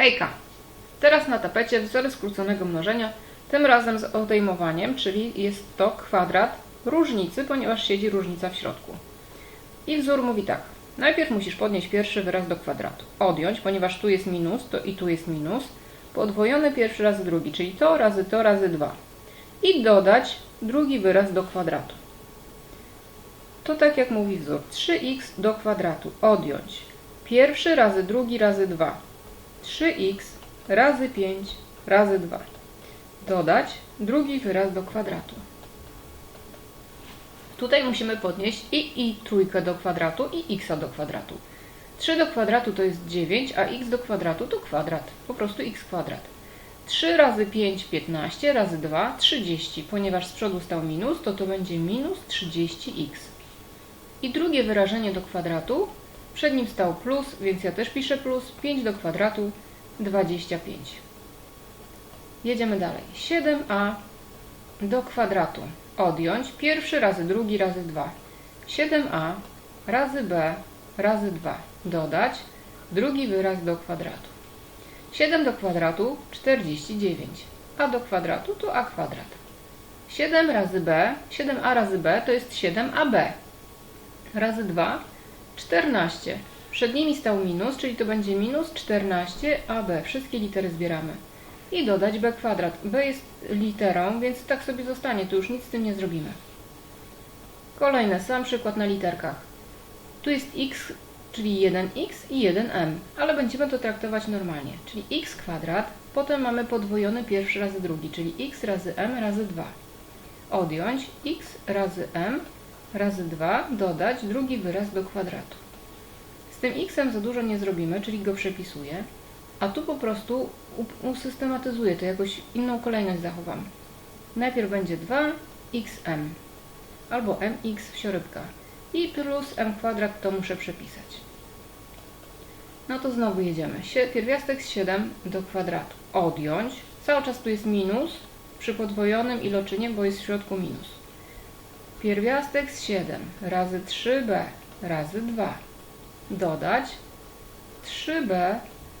Hejka! Teraz na tapecie wzory skróconego mnożenia, tym razem z odejmowaniem, czyli jest to kwadrat różnicy, ponieważ siedzi różnica w środku. I wzór mówi tak. Najpierw musisz podnieść pierwszy wyraz do kwadratu. Odjąć, ponieważ tu jest minus, to i tu jest minus. Podwojony pierwszy razy drugi, czyli to razy to razy 2. I dodać drugi wyraz do kwadratu. To tak jak mówi wzór. 3x do kwadratu. Odjąć. Pierwszy razy drugi razy 2. 3x razy 5 razy 2. Dodać drugi wyraz do kwadratu. Tutaj musimy podnieść i i trójkę do kwadratu i x do kwadratu. 3 do kwadratu to jest 9, a x do kwadratu to kwadrat. Po prostu x kwadrat. 3 razy 5, 15, razy 2, 30. Ponieważ z przodu stał minus, to to będzie minus 30x. I drugie wyrażenie do kwadratu. Przed nim stał plus, więc ja też piszę plus. 5 do kwadratu 25. Jedziemy dalej. 7a do kwadratu. Odjąć pierwszy razy drugi razy 2. 7a razy b razy 2. Dodać drugi wyraz do kwadratu. 7 do kwadratu 49. a do kwadratu to a kwadrat. 7 razy b, 7a razy b to jest 7ab. Razy 2 14. Przed nimi stał minus, czyli to będzie minus 14ab. Wszystkie litery zbieramy. I dodać b kwadrat. b jest literą, więc tak sobie zostanie. Tu już nic z tym nie zrobimy. Kolejny, sam przykład na literkach. Tu jest x, czyli 1x i 1m, ale będziemy to traktować normalnie. Czyli x kwadrat, potem mamy podwojony pierwszy razy drugi, czyli x razy m razy 2. Odjąć x razy m razy 2, dodać drugi wyraz do kwadratu. Z tym x za dużo nie zrobimy, czyli go przepisuję, a tu po prostu usystematyzuję to, jakoś inną kolejność zachowam. Najpierw będzie 2xm albo mx w siorybkach i plus m kwadrat to muszę przepisać. No to znowu jedziemy. Pierwiastek z 7 do kwadratu. Odjąć. Cały czas tu jest minus przy podwojonym iloczynie, bo jest w środku minus. Pierwiastek z 7 razy 3b razy 2. Dodać 3b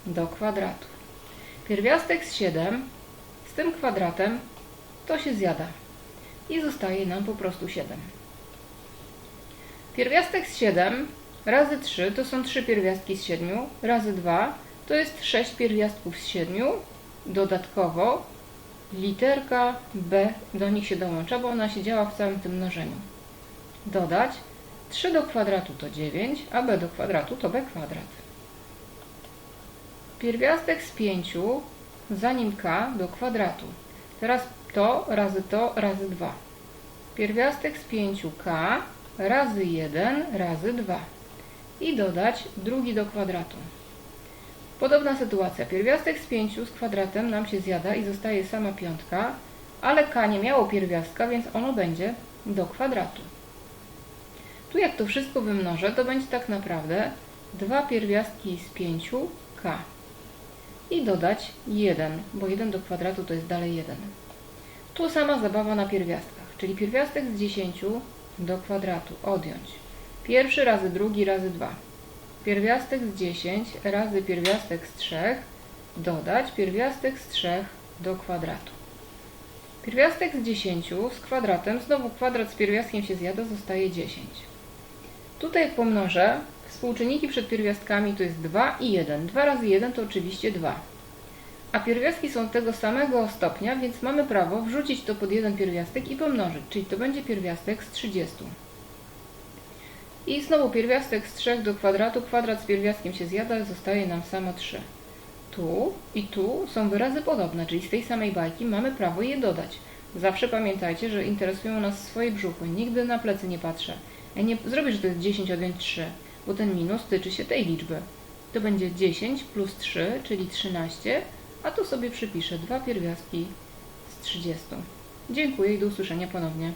do kwadratu. Pierwiastek z 7 z tym kwadratem to się zjada. I zostaje nam po prostu 7. Pierwiastek z 7 razy 3 to są 3 pierwiastki z 7, razy 2 to jest 6 pierwiastków z 7. Dodatkowo literka b do nich się dołącza, bo ona się działa w całym tym mnożeniu. Dodać 3 do kwadratu to 9, a b do kwadratu to b kwadrat. Pierwiastek z 5 zanim k do kwadratu. Teraz to razy to razy 2. Pierwiastek z 5k razy 1 razy 2. I dodać drugi do kwadratu. Podobna sytuacja. Pierwiastek z 5 z kwadratem nam się zjada i zostaje sama piątka, ale k nie miało pierwiastka, więc ono będzie do kwadratu. Tu jak to wszystko wymnożę, to będzie tak naprawdę 2 pierwiastki z 5k i dodać 1, bo 1 do kwadratu to jest dalej 1. Tu sama zabawa na pierwiastkach, czyli pierwiastek z 10 do kwadratu odjąć. Pierwszy razy drugi razy 2. Pierwiastek z 10 razy pierwiastek z 3 dodać pierwiastek z 3 do kwadratu. Pierwiastek z 10 z kwadratem, znowu kwadrat z pierwiastkiem się zjada, zostaje 10. Tutaj jak pomnożę, Współczynniki przed pierwiastkami to jest 2 i 1. 2 razy 1 to oczywiście 2. A pierwiastki są tego samego stopnia, więc mamy prawo wrzucić to pod jeden pierwiastek i pomnożyć, czyli to będzie pierwiastek z 30. I znowu pierwiastek z 3 do kwadratu, kwadrat z pierwiastkiem się zjada, zostaje nam samo 3. Tu i tu są wyrazy podobne, czyli z tej samej bajki mamy prawo je dodać. Zawsze pamiętajcie, że interesują nas swoje brzuchy. Nigdy na plecy nie patrzę. Ja nie zrobię, że to jest 10 odjąć 3 bo ten minus tyczy się tej liczby. To będzie 10 plus 3, czyli 13, a tu sobie przypiszę dwa pierwiastki z 30. Dziękuję i do usłyszenia ponownie.